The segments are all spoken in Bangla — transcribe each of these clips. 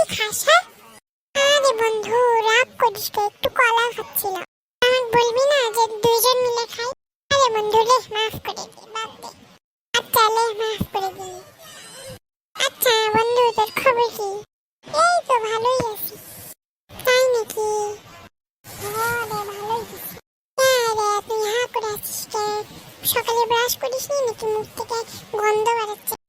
মাফ আচ্ছা আচ্ছা তাই নাকি? হ্যাঁ হ্যাঁ সকালে ব্রাশ করিস নি নাকি মুখ থেকে গন্ধ বেরোচ্ছে? হুর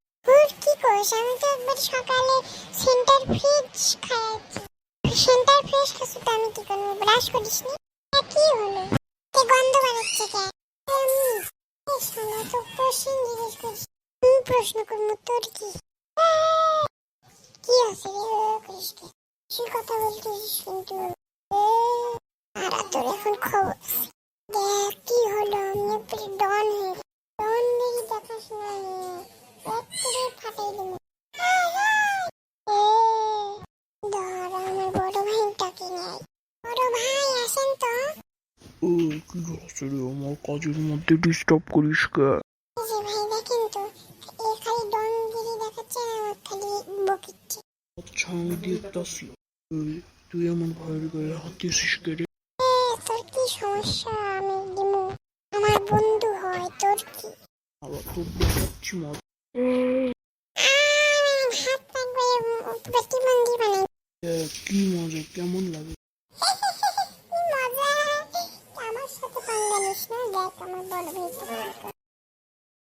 করিস আমি তো একবার সকালে সেন্টার ফ্রেশ খাইছি সেন্টার ফ্রেশ খাচ্ছি তো আমি কি করব? ব্রাশ করিস নি? কি হলো? কে গন্ধ বেরোচ্ছে কে? তো প্রশ্ন জিজ্ঞেস করিস। প্রশ্ন করব, তোর কি? কি আছে রে? করিস কে? তুই কথা বলছিস কিন্তু আর তোর এখন খবর ভাই আসেন তো ও কি হচ্ছে রে? আমার কাজের মধ্যে ডিস্টার্ব করিস কে? ভাই দেখেন তো এ খালি ডনগিরি দেখাচ্ছে আর আমার খালি বকিচ্ছে। আচ্ছা আমি দেখতাছি। তুই আমার ভাইয়ের গায়ে হাত দিয়েছিস কে রে? তোর কি সমস্যা? আমি দিমু। আমার বন্ধু হয় তোর কি? আবার তোর দেখাচ্ছি মত হাত প্রতিবন্ধী বানাই। কি মজা কেমন লাগে? আমার সাথে পাঙ্গা নিস না দেখ আমার বড় ভাই তোমার